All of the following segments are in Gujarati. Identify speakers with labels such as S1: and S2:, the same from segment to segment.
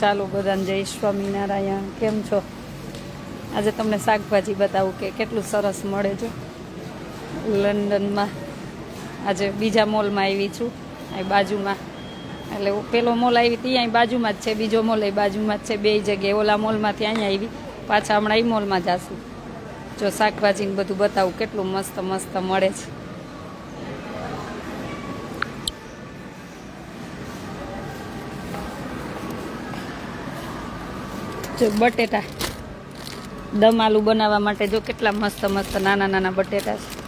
S1: ચાલો બધાને જય સ્વામિનારાયણ. કેમ છો? આજે તમને શાકભાજી બતાવું કે કેટલું સરસ મળે છે. લંડનમાં આજે બીજા મોલમાં આવી છું, અહીં બાજુમાં. એટલે પેલો મોલ આવી હતી, અહીં બાજુમાં જ છે, બીજો મોલ એ બાજુમાં જ છે, બે જગ્યાએ. ઓલા મોલમાંથી અહીંયા આવી, પાછા હમણાં એ મોલમાં જાશું. જો શાકભાજીને બધું બતાવું, કેટલું મસ્ત મસ્ત મળે છે. જો બટેટા. દમ આલુ બનાવવા માટે જો કેટલા મસ્ત મસ્ત નાના નાના બટેટા છે.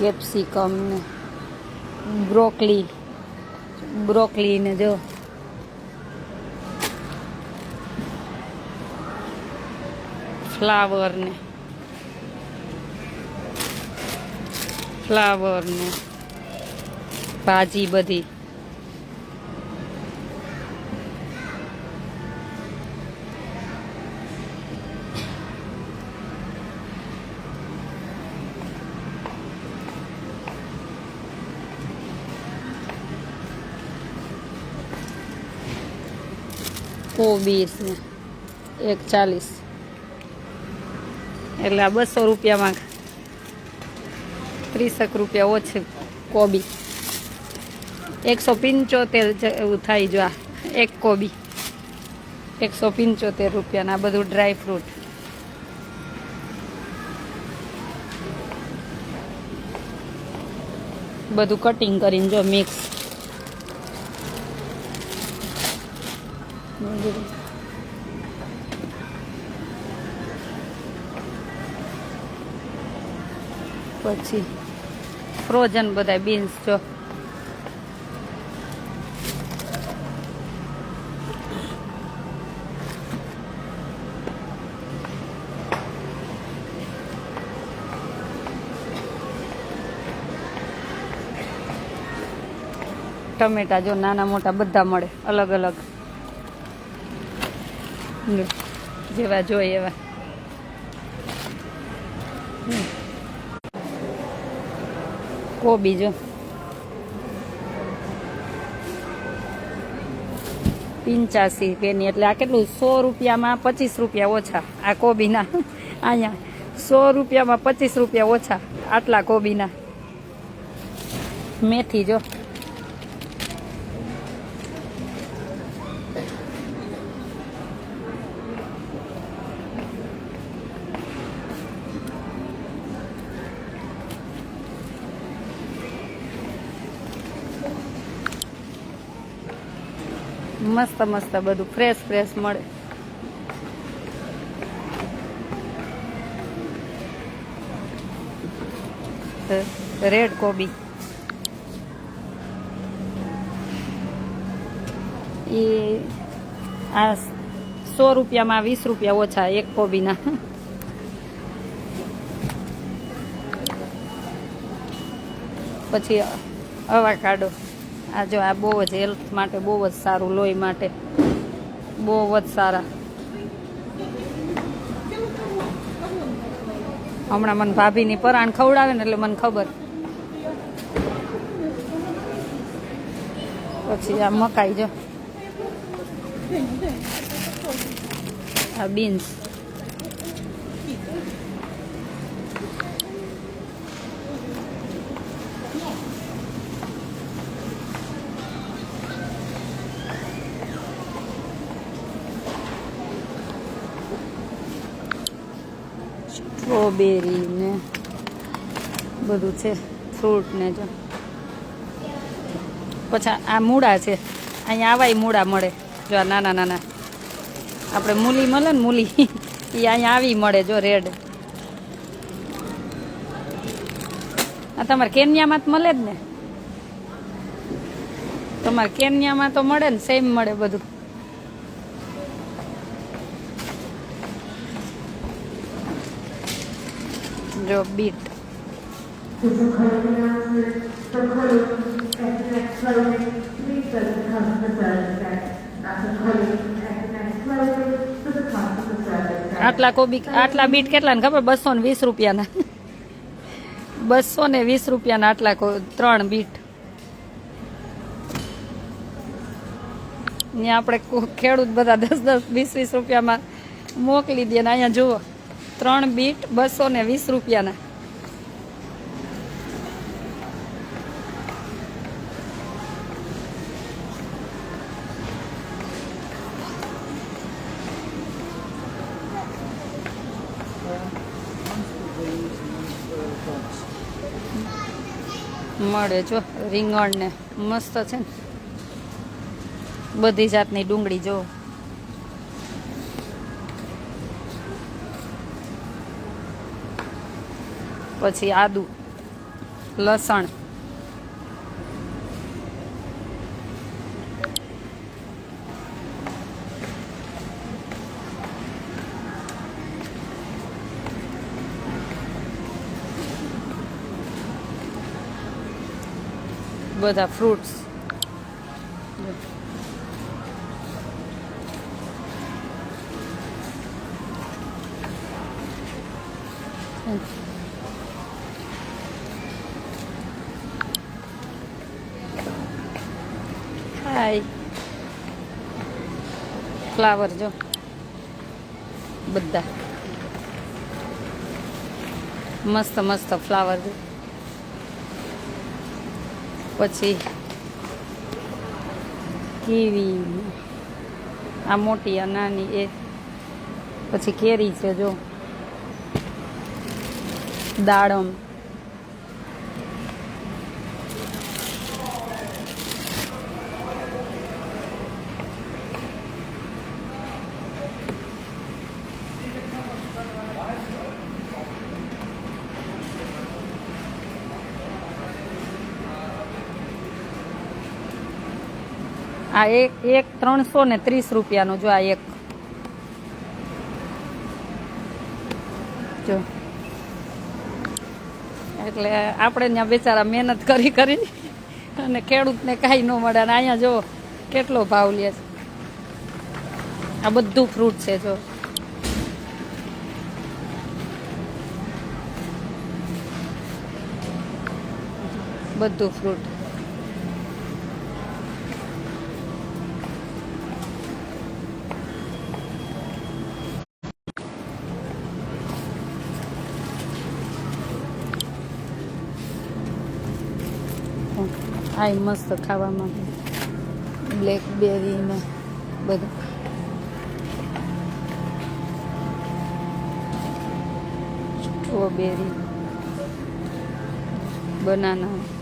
S1: કેપ્સિકમ ને બ્રોકલી. બ્રોકલી ને જો. ફ્લાવર ને. ફ્લાવર ભાજી બધી. કોબીસ ને એક ચાલીસ. એટલે આ બસો રૂપિયામાં ત્રીસેક રૂપિયા ઓછે કોબી. એકસો પંચોતેર એવું થાય જો એક કોબી. એકસો પંચોતેર રૂપિયાના બધું ડ્રાય ફ્રૂટ બધું કટિંગ કરીને જો મિક્સ પછી ફ્રોઝન બધા બીન્સ જો. ટમેટા જો નાના મોટા બધા મળે અલગ અલગ જેવા જોઈએ એવા. કોબી જો પિંચાસી પેની એટલે આ કેટલું? સો રૂપિયામાં પચીસ રૂપિયા ઓછા. આ કોબીના. અહીંયા. સો રૂપિયામાં પચીસ રૂપિયા ઓછા. આટલા કોબીના. મેથી જો. મસ્ત મસ્ત બધું. ફ્રેશ ફ્રેશ મળે. રેડ કોબી એ આ સો રૂપિયામાં વીસ રૂપિયા ઓછા એક કોબીના. પછી અવાકાડો. આ જો આ બહુ જ હેલ્થ માટે બહુ જ સારું, લોહી માટે બહુ જ સારા. હમણાં મને ભાભીની પરાણ ખવડાવે ને એટલે મને ખબર. પછી આ મકાઈ જો. આ બીન્સ સ્ટ્રોબેરી ને બધું છે ફ્રૂટ ને જો. પછી આ મૂળા છે, અહીંયા આવાય મૂળા મળે. જો આ નાના નાના. આપણે મૂલી મળે ને મૂલી, એ અહીંયા આવી મળે જો રેડ. આ તમારે કેન્યામાં જ મળે જ ને. તમારે કેન્યામાં તો મળે ને સેમ મળે બધું.
S2: Service બીટ
S1: આટલા કોબી આટલા બીટ કેટલા ને ખબર? બસો ને વીસ રૂપિયાના. બસો ને વીસ રૂપિયાના આટલા ત્રણ બીટ ને આપણે ખેડૂત બધા દસ દસ વીસ વીસ રૂપિયામાં મોકલી દઈએ ને અહીંયા જુઓ. ત્રણ બીટ બસો ને વીસ રૂપિયાના. મળે જો રીંગણ ને મસ્ત છે ને. બધી જાતની ડુંગળી જો. પછી આદુ લસણ. બધા ફ્રૂટ્સ હાય ફ્લાવર જો. બધા. મસ્ત મસ્ત ફ્લાવર જો. પછી કીવી. આ મોટી, આ નાની, એ. પછી કેરી છે જો. દાડમ. આ એક ત્રણસો ને ત્રીસ રૂપિયાનું જો આ એક. જો. એટલે આપણે ત્યાં બિચારા મહેનત કરી કરી અને ખેડૂતને કાંઈ ન મળે અને અહીંયા જો કેટલો ભાવ લે છે. આ બધું ફ્રૂટ છે જો. બધું ફ્રૂટ આ મસ્ત ખાવામાં બ્લેકબેરી ને બધું. સ્ટ્રોબેરી બનાના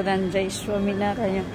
S1: બધાને જય સ્વામિનારાયણ.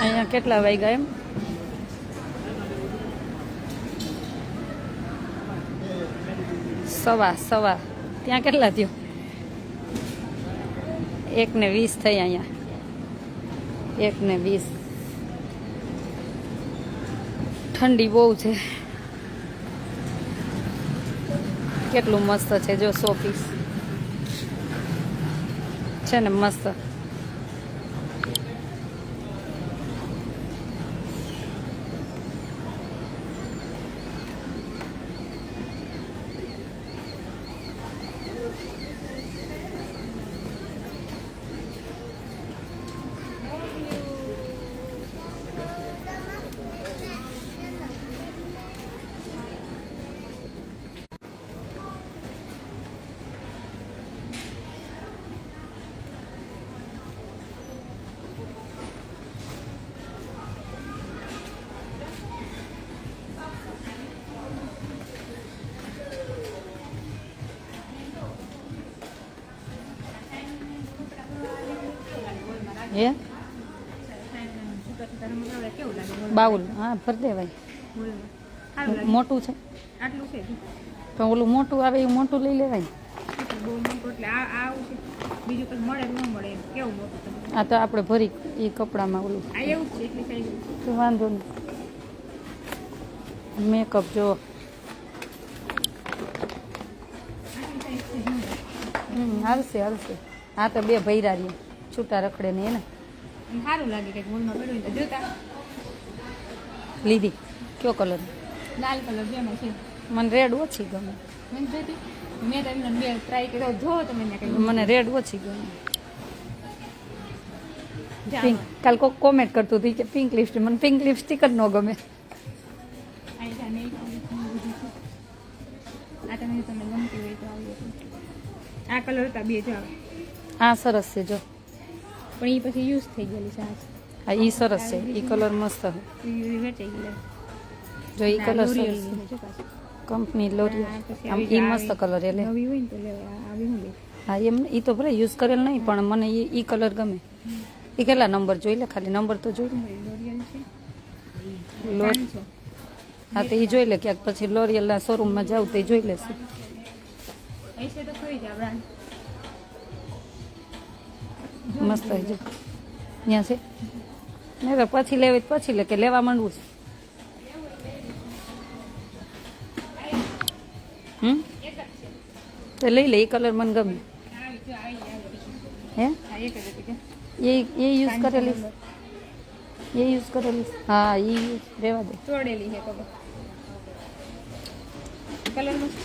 S1: અહીંયા કેટલા વાગ્યા એમ? સવા સવા. ત્યાં કેટલા થયો? એક ને વીસ થઈ અહીંયા. એક ને વીસ. ઠંડી બહુ છે. કેટલું મસ્ત છે, જો સો પીસ છે ને મસ્ત. હે? બાઉલ, હા, ભર દેવાય. મોટું છે.
S3: આટલું
S1: પણ ઓલું મોટું આવે એ મોટું લઈ લેવાય.
S3: આ
S1: તો આપણે ભરી એ કપડામાં ઓલું. તો વાંધો નહીં. મેકઅપ જો. હાલશે હાલશે. હા તો બે ભૈરા રહીએ છૂટા રખડે ને એને.
S3: સારું લાગે કંઈક મોલમાં પડ્યું તો જોતા.
S1: લીધી. કયો કલર
S3: લાલ કલર જેમાં છે.
S1: મને રેડ ઓછી ગમે.
S3: મને જોતી મેં તો બે ટ્રાય કર્યો. જો તમે
S1: મને રેડ ઓછી ગમે. પિંક કાલ કોક કોમેન્ટ કરતું હતી કે પિંક લિપસ્ટિક મને પિંક લિપસ્ટિક જ ન ગમે.
S3: આ તમને કલર હતા બે જો.
S1: આ સરસ છે જો.
S3: પણ એ પછી યુઝ થઈ ગયેલી સાસ
S1: હા એ સરસ છે એ કલર મસ્ત જો
S3: એ
S1: કલર કંપની લોરિયલ આમ
S3: એ
S1: મસ્ત કલર એટલે
S3: નવી હોય ને તો આવી હું
S1: હા એમ એ તો ભલે યુઝ કરેલ નહીં પણ મને એ એ કલર ગમે. એ કેટલા નંબર જોઈ લે ખાલી નંબર તો જોઈ લે. હા તો એ જોઈ લે ક્યાંક પછી લોરિયલના શોરૂમમાં જાવ તો એ જોઈ લેશે.
S3: તો ખોઈ જાય
S1: મસ્ત છે જો અહીંયા છે. નહીં તો પછી લેવી પછી લે, કે લેવા માંડવું છે. હમ? તો લઈ લે, એ કલર મને ગમે. હે? એ એ યુઝ કરેલી? એ યુઝ કરેલી? હા, એ યુઝ રહેવા દે.
S3: તોડેલી હે કલર મસ્ત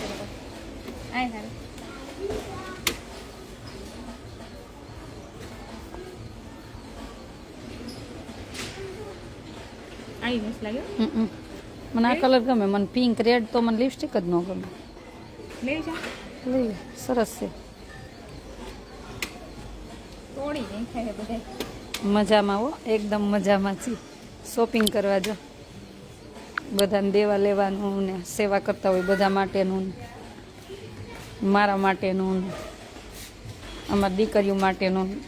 S3: આય હારે. આઈ મસ્ત લાગ્યો?
S1: હમ, હમ. મને આ કલર ગમે. મને પિંક રેડ તો મને લિપસ્ટિક જ ન ગમે.
S3: લઈ છે?
S1: લઈ સરસ છે. મજામાં હો. એકદમ મજામાં છીએ શોપિંગ કરવા જો. બધાને દેવા લેવાનું ને સેવા કરતા હોય બધા માટેનું ને. મારા માટેનું ને. અમારી દીકરીઓ માટેનું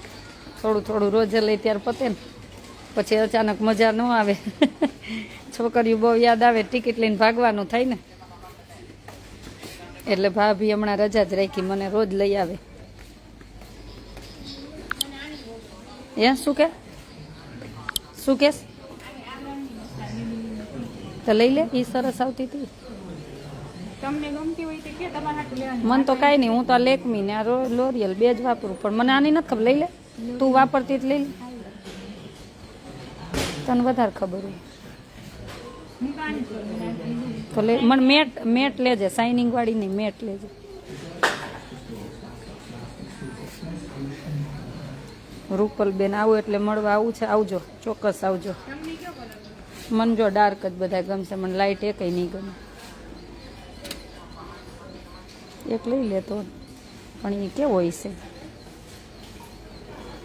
S1: થોડું થોડું રોજે લઈ ત્યારે પતે ને. પછી અચાનક મજા ન આવે. છોકરીઓ બહુ યાદ આવે ટિકિટ લઈને ભાગવાનું થાય ને. એટલે ભાભી હમણાં રજા જ રાખી મને રોજ લઈ આવે. એ શું કે? શું કે? તો લઈ લે એ સરસ આવતી હતી. મન તો કાંઈ નહીં હું તો આ લેકમી ને આ લોરિયલ બે જ વાપરું પણ મને આની નથી ખબર લઈ લે. તું વાપરતી જ લઈ લે. તને વધારે ખબર હોય. તો લે મને મેટ મેટ લેજે શાઇનિંગ વાળી નહીં, મેટ લેજે. રૂપલ બેન આવું એટલે મળવા આવું છે, આવજો, ચોક્કસ આવજો. મન જો ડાર્ક જ બધા ગમશે, મને લાઇટ એ કંઈ નહીં ગમે. એક લઈ લેતો પણ એ કેવો છે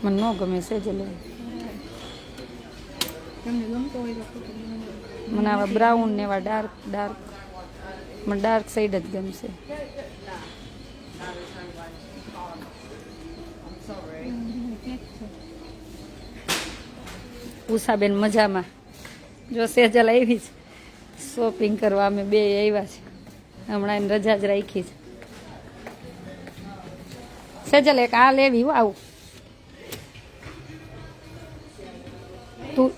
S1: મને ન ગમે છે જ લે. મને આવા બ્રાઉન ને એવા ડાર્ક ડાર્ક મને ડાર્ક સાઈડ જ ગમશે. ઉષાબેન મજામાં. જો સેજલ આવી છે શોપિંગ કરવા અમે બે આવ્યા છે. હમણાં એને રજા જ રાખી છે. સેજલ એક આ લેવી આવું. તું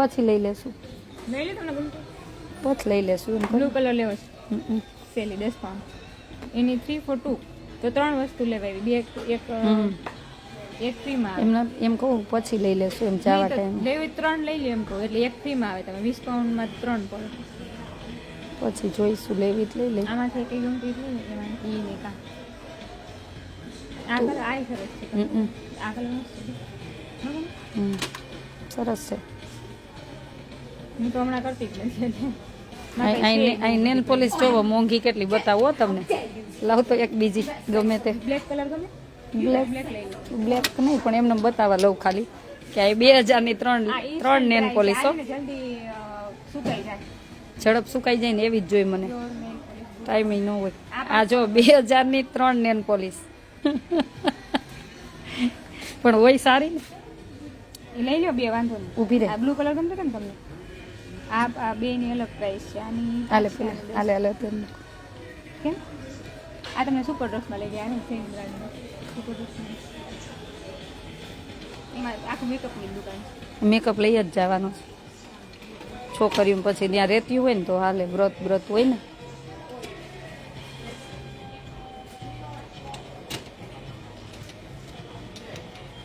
S1: પછી લઈ લેશું.
S3: લઈ લે તમને ગમતો
S1: પછી લઈ લેશું
S3: બ્લુ કલર લેવો છે. સેલી દસ પાઉન્ડ. એની થ્રી ફોર ટુ તો ત્રણ વસ્તુ લેવાય બે એક એક ફ્રીમાં આવે
S1: એમ કહું પછી લઈ લેશું એમ જવા ટાઈમ
S3: લેવી ત્રણ લઈ લે એમ કહું. એટલે એક ફ્રીમાં આવે તમે. વીસ પાઉન્ડમાં ત્રણ પડે.
S1: પછી જોઈશું લેવી જ લઈ લઈ
S3: આમાંથી એક ગમતી લઈ લે એમાં ઈ ને કા. આગળ આ સરસ છે.
S1: હમ, હમ.
S3: આ કલર મસ્ત છે. ન ગમે?
S1: હમ. સરસ છે.
S3: હું તો હમણાં કરતી જ નથી
S1: અહીં- નેલ પોલીસ જોવો મોંઘી કેટલી બતાવો તમને. લાવ તો એક બીજી ગમે તે.
S3: બ્લેક કલર ગમે?
S1: બ્લેક
S3: બ્લેક લઈ લો.
S1: બ્લેક નહીં પણ એમને બતાવવા લઉં ખાલી કે આ બે હજારની ત્રણ ત્રણ નેલ પોલીસ ઝડપ સુકાઈ જાય ને એવી જ જોઈ મને.
S3: Pure nail polish.
S1: ટાઈમ ન હોય. આ જો બે હજારની ત્રણ નેલ પોલીસ. પણ હોય સારી ને.
S3: લઈ લો બે વાંધો નહીં.
S1: ઊભી રહે.
S3: બ્લુ કલર ગમતો કે ને તમને? આ આ બે ની અલગ પ્રાઇસ છે. આની છે,
S1: પેલા હાલે હાલે તેમ
S3: કેમ? આ તમને સુપર ડ્રેસમાં લઈ ગયા આની સેમ બ્રાન્ડમાં સુપર ડ્રેસમાં એમાં આખું મેકઅપની દુકાન
S1: મેકઅપ લઈ જ જવાનો છે. છોકરીઓ પછી ત્યાં રહેતી હોય ને તો હાલે વ્રત વ્રત હોય ને.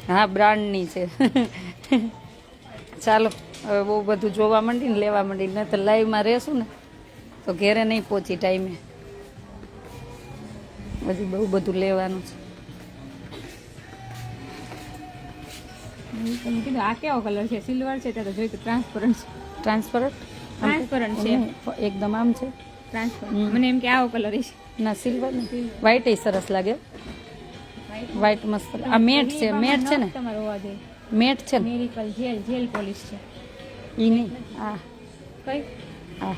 S1: હા બ્રાન્ડની છે. ચાલો. હવે બહુ બધું જોવા માંડીને લેવા માંડી ને તો લાઈવમાં રહેશું ને તો ઘેરે નહીં પહોંચી ટાઈમે હજી બહુ બધું લેવાનું છે.
S3: કીધું આ કેવો કલર છે? સિલ્વર છે ત્યાં તો જોઈ તો ટ્રાન્સપરન્ટ છે.
S1: ટ્રાન્સપરન્ટ
S3: ટ્રાન્સપરન્ટ છે.
S1: એકદમ આમ છે.
S3: ટ્રાન્સપરન્ટ મને એમ કે આવો કલર છે.
S1: ના સિલ્વર ને વ્હાઈટ એ સરસ લાગે. વ્હાઈટ મસ્ત આ મેટ છે મેટ છે ને?
S3: તમારો જોઈએ
S1: મેટ છે ને?
S3: મેરિકલ જેલ જેલ પોલિશ છે.
S1: ઈ નહીં. આ
S3: કઈ?
S1: આ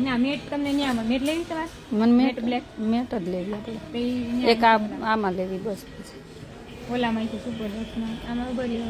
S3: ના મેટ તમને ન્યા મળે. મેટ લેવી તમારે?
S1: મને મેટ
S3: બ્લેક?
S1: મેટ જ લેવી આપણે એક આ આમાં. લેવી બસ.
S3: ઓલામાં સુપર ડ્રેસમાં આમાં ઉભરી